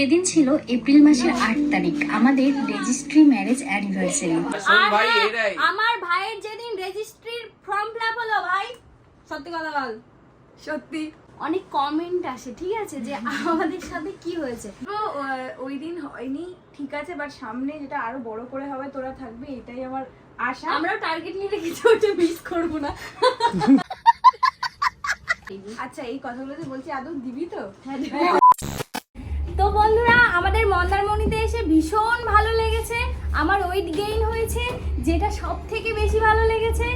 সেদিন ছিল এপ্রিল মাসের আট তারিখ আমাদের রেজিস্ট্রি ম্যারেজ অ্যানিভার্সারি হ্যাঁ, আমার ভাইয়ের যেদিন রেজিস্ট্রির ফর্ম ফিল আপ হলো ভাই সত্যি কথা বল। সত্যি। অনেক কমেন্ট আসে ঠিক আছে যে আমাদের সাথে কি হয়েছে। তো ওই দিন হয়নি ঠিক আছে বাট সামনে যেটা আরও বড় করে হবে তোরা থাকবি এটাই আমার আশা। আমরাও টার্গেট নিয়ে রেখেছি ওটা মিস করব না। আচ্ছা এই কথাগুলো যে বলছি আদৌ দিবি তো? বন্ধুরা আমাদের মন্দারমণিতে এসে ভীষণ ভালো লেগেছে। আমার ওয়েট গেইন হয়েছে যেটা সব থেকে বেশি ভালো লেগেছে।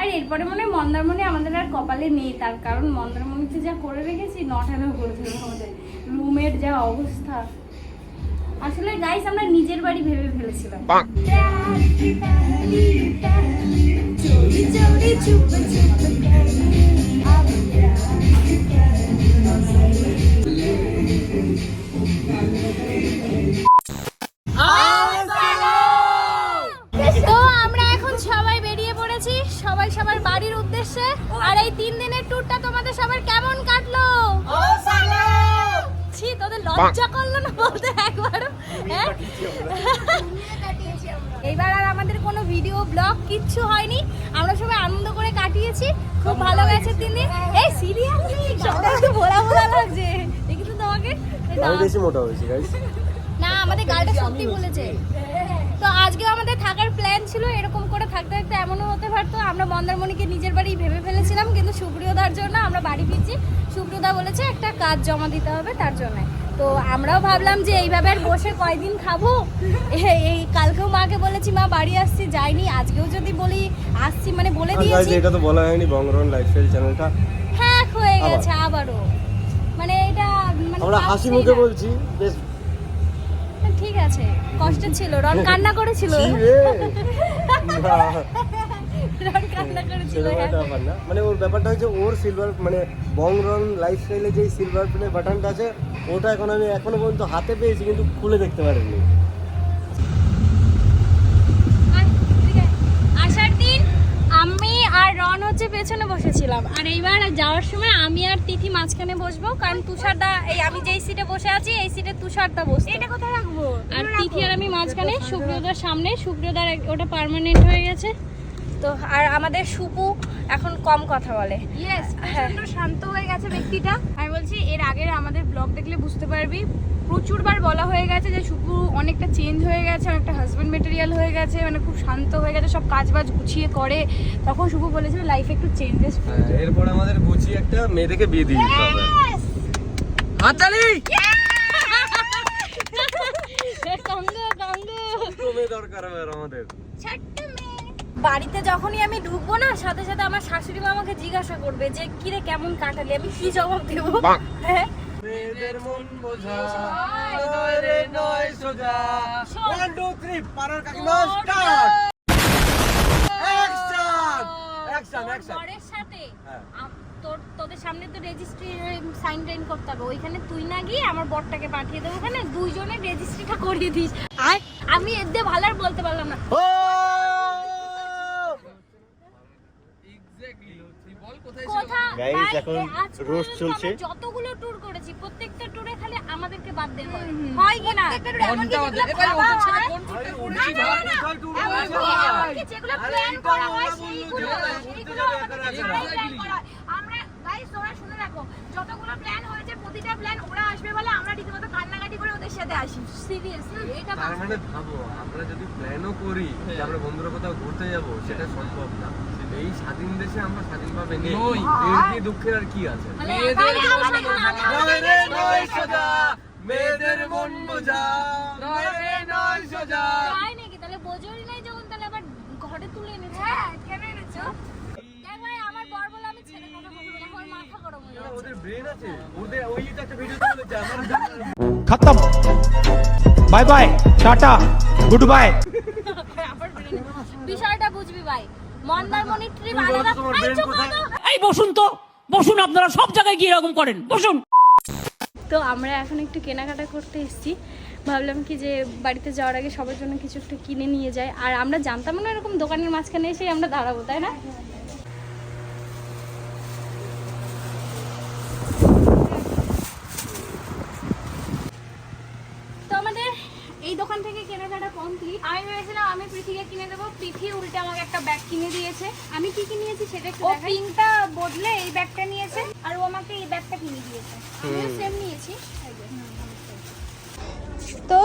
আর এরপরে মনে হয় মন্দারমণি আমাদের আর কপালে নেই তার কারণ মন্দারমণিতে যা করে রেখেছি নট অ্যালাউ করে ফেলব আমাদের। রুমের যা অবস্থা। আসলে গাইস আমরা নিজের বাড়ি ভেবে ফেলেছিলাম। চুপে চুপে সবাই সবাই সবার বাড়ির উদ্দেশ্যে। আর এই তিন দিনের ট্যুরটা তোমাদের সবার কেমন কাটলো? ছি, তোদের লজ্জা করল না বলতে একবারও? হ্যাঁ? এইবার আর আমাদের কোনো ভিডিও ব্লগ কিচ্ছু হয়নি। আমরা সবাই আনন্দ করে কাটিয়েছি। খুব ভালো গেছে তিন দিন। এই সিরিয়াসলি একটু ভোলা ভোলা লাগছে। দেখি তো তোমাকে? এই আমি বেশি মোটা হয়েছি গাইস না আমাদের গাড়িটা সত্যি বলেছে। তো আজকে আমাদের থাকার প্ল্যান ছিল এরকম করে থাকতে থাকতে এমনও হতে পারতো। আমরা মন্দারমণিকে নিজের বাড়ি ভেবে ফেলেছিলাম কিন্তু সুপ্রিয়দার জন্য আমরা বাড়ি ফিরছি। সুপ্রিয়দা বলেছে একটা কাজ জমা দিতে হবে তার জন্য। তো আমরাও ভাবলাম যে এইভাবে আর বসে কয়দিন খাব? এই কালকেও মাকে বলেছি মা বাড়ি আসছি যাইনি। আজকেও যদি বলি আসছি মানে বলে দিয়েছি। এটা তো বলা হয়নি বংরন লাইফস্টাইল চ্যানেলটা হ্যাক হয়ে গেছে আবারও। মানে এটা আমরা হাসি মুখে বলছি বেশ। ঠিক আছে কষ্ট ছিল রন কান্না করেছিল। হ্যাঁ। মানে ওর ব্যাপারটা হচ্ছে ওর সিলভার মানে বং রন লাইফস্টাইলে যে সিলভার প্লে বাটনটা আছে ওটা এখন আমি এখনও পর্যন্ত হাতে পেয়েছি কিন্তু খুলে দেখতে পারিনি। পেছনে বসেছিলাম। আর এইবার যাওয়ার সময় আমি আর তিথি মাঝখানে বসবো কারণ তুষারদা এই আমি যেই সিটে বসে আছি এই সিটে তুষারদা বসে এটা কোথায় রাখব? আর তিথি আর আমি মাঝখানে সুপ্রিয়দার সামনে সুপ্রিয়দার ওটা পার্মানেন্ট হয়ে গেছে। তো আর আমাদের সুপু এখন কম কথা বলে। ইয়েস হ্যাঁ। প্রচণ্ড শান্ত হয়ে গেছে ব্যক্তিটা। আমি বলছি এর আগের আমাদের ব্লগ দেখলে বুঝতে পারবি প্রচুরবার বলা হয়ে গেছে যে শুভু অনেকটা চেঞ্জ হয়ে গেছে অনেকটা হাজব্যান্ড মেটেরিয়াল হয়ে গেছে মানে খুব শান্ত হয়ে গেছে সব কাজ বাজ গুছিয়ে করে। তখন শুভু বলেছিল লাইফে একটু চেঞ্জেস এরপর আমাদের গুছিয়ে একটা মেয়েদেরকে বিয়ে দিয়ে দিতে হবে। মেয়ে দরকার আমাদের। বাড়িতে যখনই আমি ঢুকবো না সাথে সাথে আমার শাশুড়ি মা আমাকে জিজ্ঞাসা করবে যে কিরে কেমন কাটালি? আমি কি জবাব দেবো? হ্যাঁ? মন হ্যাঁ। তোদের সামনে তো রেজিস্ট্রি সাইন টাইন করতে হবে। ওইখানে তুই না গিয়ে আমার বরটাকে পাঠিয়ে দেবো ওখানে দুইজনে রেজিস্ট্রিটা করিয়ে দিস। আমি এর দিয়ে ভালো আর বলতে পারলাম না ও এক্স্যাক্টলি তুই বল কোথায় ভাই, এখন roast পর্যন্ত চলছে। যতগুলো ট্যুর করেছি প্রত্যেকটা ট্যুরে খালি আমাদেরকে বাদ দেওয়া হয়। হয় কি না যেগুলো প্ল্যান করা হয় সেইগুলো সেইগুলো। আমরা গাইস তোমরা শুনে রাখো যতগুলো প্ল্যান হয়েছে প্রতিটা প্ল্যান ওরা আসবে বলে আমরা রীতিমতো কান্নাকাটি করে সাথে আসি। সিরিয়াসলি এটা তার মানে ভাবো আমরা যদি প্ল্যানও করি যে আমরা বন্ধুরা কোথাও ঘুরতে যাব সেটা সম্ভব না। এই স্বাধীন দেশে আমরা স্বাধীনভাবে নেই। এর কি দুঃখের আর কি আছে? মানে তাহলে আমরা নয় সোজা। মেয়েদের মন বোঝা। নয় রে নয় সোজা। তাই নাকি? তাহলে বোঝোই নাই যখন তাহলে আবার ঘরে তুলে এনেছো। হ্যাঁ কেন এনেছো? আমার বর বলে আমি ছেলে কথা বলব না আমার মাথা গরম হয়ে যাচ্ছে। ওদের ব্রেন আছে। ওদের ওই একটা ভিডিও বলেছে আমার খতম bye bye tata good bye ভাই। বসুন তো বসুন আপনারা সব জায়গায় গিয়ে করেন বসুন। তো আমরা এখন একটু কেনাকাটা করতে এসছি। ভাবলাম কি যে বাড়িতে যাওয়ার আগে সবার জন্য কিছু একটু কিনে নিয়ে যায় আর আমরা জানতাম না এরকম দোকানের মাঝখানে এসে আমরা দাঁড়াবো তাই না? আমি ভেবেছিলাম আমি পৃথিকে কিনে দেবো। পৃথি উল্টে আমাকে একটা ব্যাগ কিনে দিয়েছে। আমি কি কি নিয়েছি সেটা একটু ও দেখাই। পিঙ্কটা বদলে এই ব্যাগটা নিয়েছে আর ও আমাকে এই ব্যাগটা কিনে দিয়েছে। আমিও সেম নিয়েছি। তো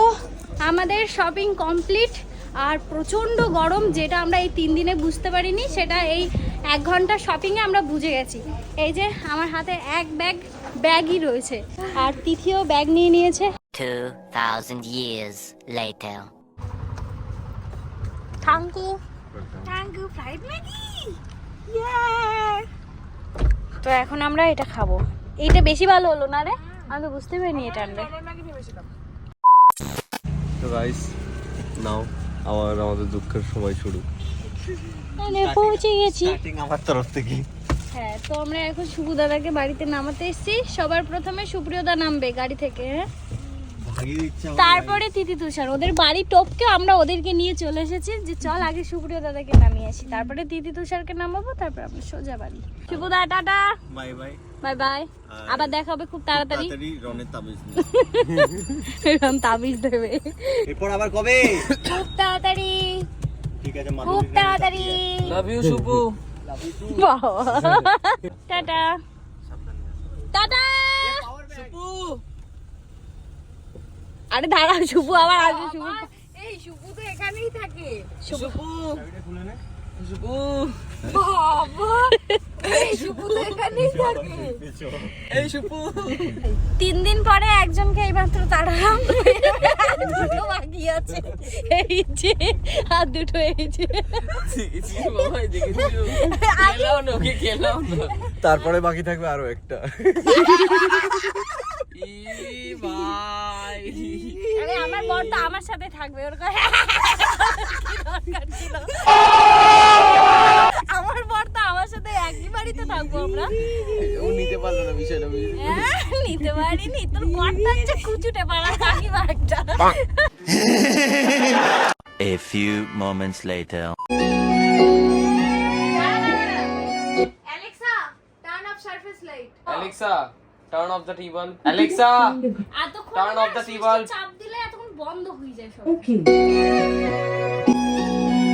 আমাদের শপিং কমপ্লিট আর প্রচণ্ড গরম যেটা আমরা এই তিন দিনে বুঝতে পারিনি সেটা এই এক ঘণ্টা শপিংয়ে আমরা বুঝে গেছি। এই যে আমার হাতে এক ব্যাগ ব্যাগই রয়েছে। আর তিথিও ব্যাগ নিয়ে নিয়েছে। 2,000 years later. Thank you fried Maggi তো এখন আমরা এটা খাব। এইটা বেশি ভালো হলো না রে? আমি তো বুঝতে পারিনি এটা আনবে তো গাইস নাও আবার আমাদের দুঃখের সময় শুরু। মানে পৌঁছে গেছি। আমার তরফ থেকে। হ্যাঁ তো আমরা এখন শুভু দাদাকে বাড়িতে নামাতে এসেছি। সবার প্রথমে সুপ্রিয়দা নামবে গাড়ি থেকে হ্যাঁ? তারপরে তিথি তুষার ওদের বাড়ি টপকে আমরা ওদেরকে নিয়ে চলে এসেছি যে চল আগে সুপ্রিয় দাদাকে নামিয়ে আসি। তারপরে তিথি তুষারকে নামাবো তারপর আমরা সোজা বাড়ি। শুভ দা tata. Bye bye. Bye bye. আবার দেখা হবে খুব তাড়াতাড়ি। তাড়াতাড়ি রনের তাবিজ দেবে। এরপর আবার কবে? খুব তাড়াতাড়ি। ঠিক আছে খুব তাড়াতাড়ি। Love you Supu. Tata. Tata. আরে দাঁড়া শুভু আবার আসবে শুভু। এই শুভু তো এখানেই থাকে। সুপু সুপু শুভু। তো এখানেই থাকে। এই সুপু তিন দিন পরে একজনকে এইমাত্র তাড়ালাম দুটো বাকি আছে। এই যে আর দুটো এই যে। খেলাও না ওকে খেলাও না। তারপরে বাকি থাকবে আরও একটা। ভাই আরে আমার বর তো আমার সাথে থাকবে ওর কথা দরকার ছিল আমার বর তো আমার সাথে একই বাড়িতে থাকব আমরা। ও নিতে পারল না বিষয়টা হ্যাঁ, নিতে পারিনি তোর বরটা হচ্ছে কুচুটে পাড়া কাকিমা একটা A few moments later. Alexa turn off surface light Alexa turn off the table Alexa turn off the the না, চাপ দিলে এতক্ষণ বন্ধ হয়ে যায় সব।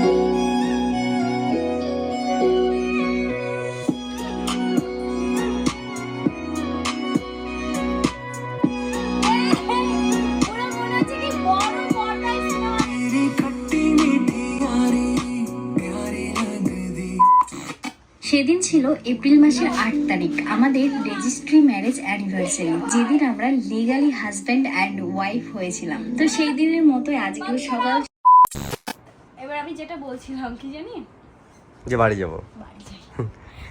পুরো সেদিন ছিল এপ্রিল মাসের আট তারিখ আমাদের রেজিস্ট্রি ম্যারেজ অ্যানিভার্সারি যেদিন আমরা লিগালি হাজব্যান্ড অ্যান্ড ওয়াইফ হয়েছিলাম। তো সেই দিনের মতোই আজকে সকাল এবার আমি যেটা বলছিলাম কি জানি? যে বাড়ি যাব। বাড়ি যাই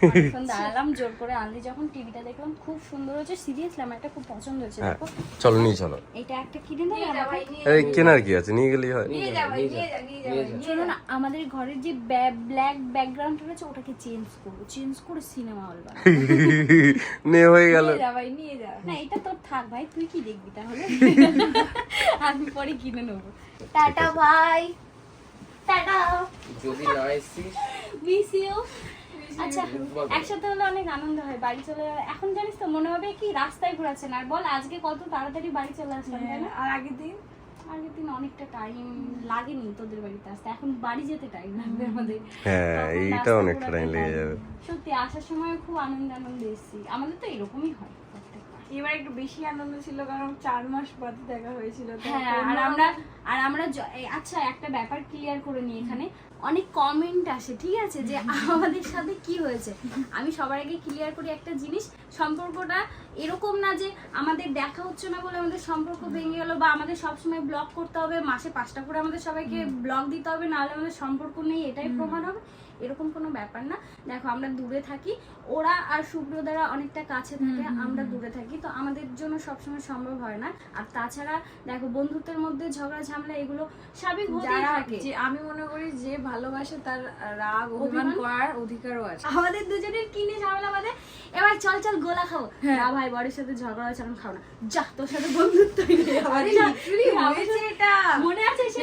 অনেকক্ষণ দাঁড়ালাম জোর করে আনলি যখন টিভিটা দেখলাম খুব সুন্দর হয়েছে। সিরিয়াসলি আমার একটা খুব পছন্দ হয়েছে দেখো। চলো নিয়ে চলো। এটা একটা কিনে দেবে আমাকে এই কেনার কি আছে? নিয়ে গেলেই হয় শোনো না আমাদের ঘরের যে ব্ল্যাক ব্যাকগ্রাউন্ড রয়েছে ওটাকে চেঞ্জ করব। চেঞ্জ করে সিনেমা হল নে হয়ে গেল। না এটা তোর থাক ভাই তুই কি দেখবি তাহলে? আমি পরে কিনে নেব। টাটা ভাই। টাটা। যদি না মিস ইউ আচ্ছা একসাথে হলে অনেক আনন্দ হয় বাড়ি চলে এখন জানিস তো মনে হবে কি রাস্তায় ঘোরাচ্ছেন। আর বল আজকে কত তাড়াতাড়ি বাড়ি চলে আসলাম তাই না? আর আগের দিন? আগের দিন অনেকটা টাইম লাগেনি তোদের বাড়িতে আসতে। এখন বাড়ি যেতে টাইম লাগবে আমাদের। হ্যাঁ, এইটা অনেকটা ঘোরাতে লেগে যাবে। সত্যি আসার সময় খুব আনন্দ আনন্দ এসেছি। আমাদের তো এরকমই হয় প্রত্যেকবার। এবার একটু বেশি আনন্দ ছিল কারণ চার মাস বাদে দেখা হয়েছিল। হ্যাঁ আর আমরা আর আমরা আচ্ছা একটা ব্যাপার ক্লিয়ার করে নিই এখানে। অনেক কমেন্ট আসে ঠিক আছে? যে আমাদের সাথে কি হয়েছে? আমি সবার আগে ক্লিয়ার করি একটা জিনিস। সম্পর্কটা এরকম না যে আমাদের দেখা হচ্ছে না বলে আমাদের সম্পর্ক ভেঙে গেলো বা আমাদের সবসময় ব্লক করতে হবে মাসে পাঁচটা করে আমাদের সবাইকে ব্লক দিতে হবে নাহলে আমাদের সম্পর্ক নেই এটাই প্রমাণ হবে। এরকম কোনো ব্যাপার না। দেখো আমরা দূরে থাকি। ওরা আর সুব্রতারা অনেকটা কাছে থাকে আমরা দূরে থাকি। তো আমাদের জন্য সবসময় সম্ভব হয় না। আর তাছাড়া দেখো বন্ধুত্বের মধ্যে ঝগড়া ঝামেলা এগুলো স্বাভাবিক হতেই থাকে। যে আমি মনে করি যে ভালোবাসে তার রাগ অভিমান? করার অধিকারও আছে। আমাদের দুজনের কিনে ঝামেলা বাদে এবার চল চল গোলা খাব। হ্যাঁ। না ভাই বরের সাথে ঝগড়া হয়েছে এখন খাও না। যা তোর সাথে বন্ধুত্ব মনে আছে সে।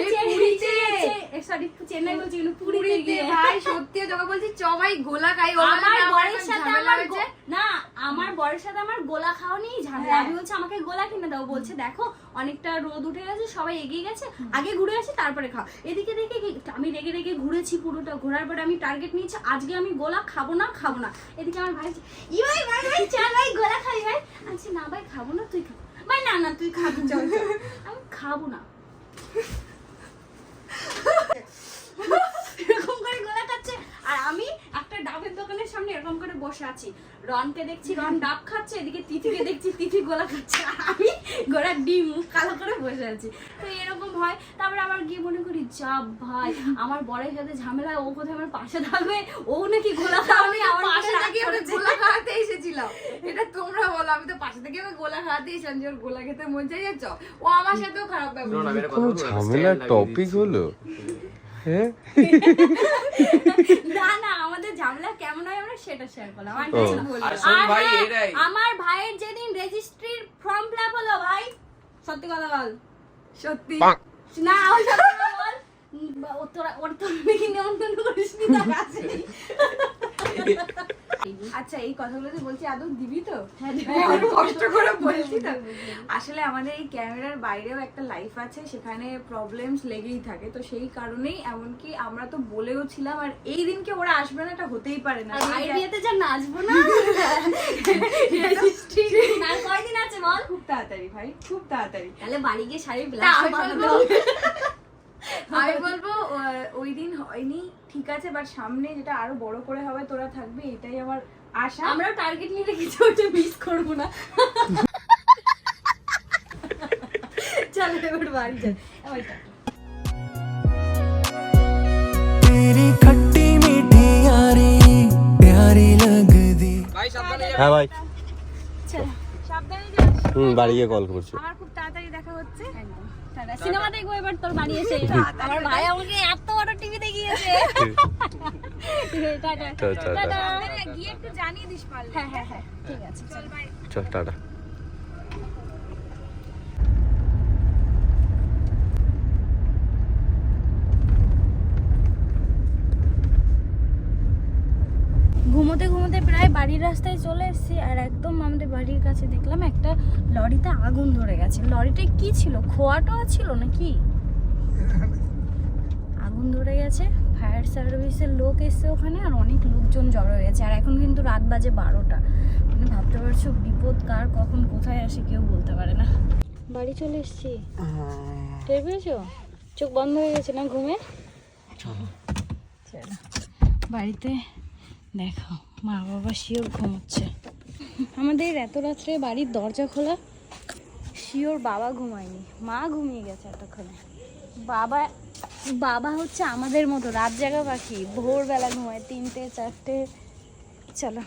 সরি চেন্নাই বলছি পুরীতে ভাই সত্যি তোকে বলছি চ ভাই গোলা খাই। ও আমার সাথে ঝামেলা আমার হয়েছে। না আমার বরের সাথে আমার গোলা খাওয়া নিয়েই ঝামেলা হ্যাঁ। আমি বলছি আমাকে গোলা কিনে দাও বলছে দেখো অনেকটা রোদ উঠে গেছে সবাই এগিয়ে গেছে আগে ঘুরে আসি তারপরে খাও এদিকে দেখে আমি রেগে রেগে ঘুরেছি পুরোটা ঘোরার পরে আমি টার্গেট নিয়েছি আজকে আমি গোলা খাব না খাব না এদিকে আমার ভাই ই ভাই ভাই ভাই চল ভাই গোলা খাই ভাই আচ্ছা না ভাই খাব না তুই খাব ভাই না না তুই খাবি চল। আমি খাব না এরকম করে গোলা খাচ্ছে আর আমি একটা ডাবের দোকানের সামনে এরকম করে বসে আছি। রনকে দেখছি রন ডাব খাচ্ছে এদিকে তিথিকে দেখছি তিথি গোলা খাচ্ছে আমি গোড়ার ডিম কালো করে বসে আছি। তো এরকম হয়। তারপরে আবার গিয়ে মনে করি যা ভাই আমার বরের সাথে ঝামেলা ও কোথায় আমার পাশে থাকবে ও নাকি গোলা খাওয়াবে আমার পাশে পাশে থেকে আমরা গোলা খাওয়াতে এসেছিলাম। এটা তোমরা বলো আমি তো পাশে থেকে আমি গোলা খাওয়াতে এসেছিলাম যে ওর গোলা খেতে মন চাই যাচ্ছ। ও আমার সাথেও খারাপ ব্যবহার ঝামেলার টপিক হলো না না আমাদের ঝামেলা কেমন হয় আমরা সেটা শেয়ার করলাম। আর কিছু হ্যাঁ। আমার ভাইয়ের যেদিন রেজিস্ট্রির ফর্ম ফিল আপ হলো ভাই সত্যি কথা বল। সত্যি? না সত্যি বল। ও তোরা ওর তো নিমন্ত্রণ করিস নি তার কাছে আচ্ছা এই কথাগুলো যে বলছি আদৌ দিবি তো? হ্যাঁ, কষ্ট করে বলছি তো আসলে আমাদের এই ক্যামেরার বাইরেও একটা লাইফ আছে সেখানে প্রবলেমস লেগেই থাকে। তো সেই কারণেই এমনকি আমরা তো বলেও ছিলাম আর এই দিনকে ওরা আসবে না? এটা হতেই পারে না। বিয়েতে যা নাচবো না? আর কয়দিন আছে বল? খুব তাড়াতাড়ি ভাই খুব তাড়াতাড়ি। তাহলে বাড়ি গিয়ে শাড়ি ব্লাউজ আমি বানাতে বলবো- হবে আমি বলব আহ, ওই দিন হয়নি ঠিক আছে বাট সামনে যেটা আরও বড় করে হবে তোরা থাকবি এটাই আমার আশা। আমরাও টার্গেট নিয়ে রেখেছি ওটা মিস করব না। চলো এবার বাড়ি যাই। হ্যাঁ ভাই হুম বাড়ি গিয়ে কল করছি। আমার খুব তাড়াতাড়ি দেখা হচ্ছে। সিনেমা দেখব এবার তোর বাড়ি এসে। আমার ভাই আমাকে এত বড় টিভি দেখিয়েছে। টাটা। টাটা। গিয়ে একটু জানিয়ে দিস পারলে। হ্যাঁ হ্যাঁ হ্যাঁ। ঠিক আছে। চল বাই চল টাটা। ঘুমোতে ঘুমোতে প্রায় বাড়ির রাস্তায় চলে এসেছি আর একদম আমাদের বাড়ির কাছে দেখলাম একটা লরিতে আগুন ধরে গেছে। লরিটায় কি ছিল? খোয়া টোয়া ছিল নাকি? আগুন ধরে গেছে ফায়ার সার্ভিসের লোক এসছে ওখানে আর অনেক লোকজন জড়ো হয়ে গেছে। আর এখন কিন্তু রাত বাজে বারোটা। মানে ভাবতে পারছ বিপদ কার কখন কোথায় আসে কেউ বলতে পারে না। বাড়ি চলে এসেছি। টের পেয়েছ? চোখ বন্ধ হয়ে গেছে না ঘুমে? চলো। বাড়িতে দেখো, মা বাবা শিওর ঘুমোচ্ছে। আমাদের এত রাত্রে বাড়ির দরজা খোলা, শিওর বাবা ঘুমায়নি। মা ঘুমিয়ে গেছে এতক্ষণে। বাবা বাবা হচ্ছে আমাদের মতো, রাত জাগা পাখি। ভোরবেলা ঘুমায় তিনটে, চারটে। চলো।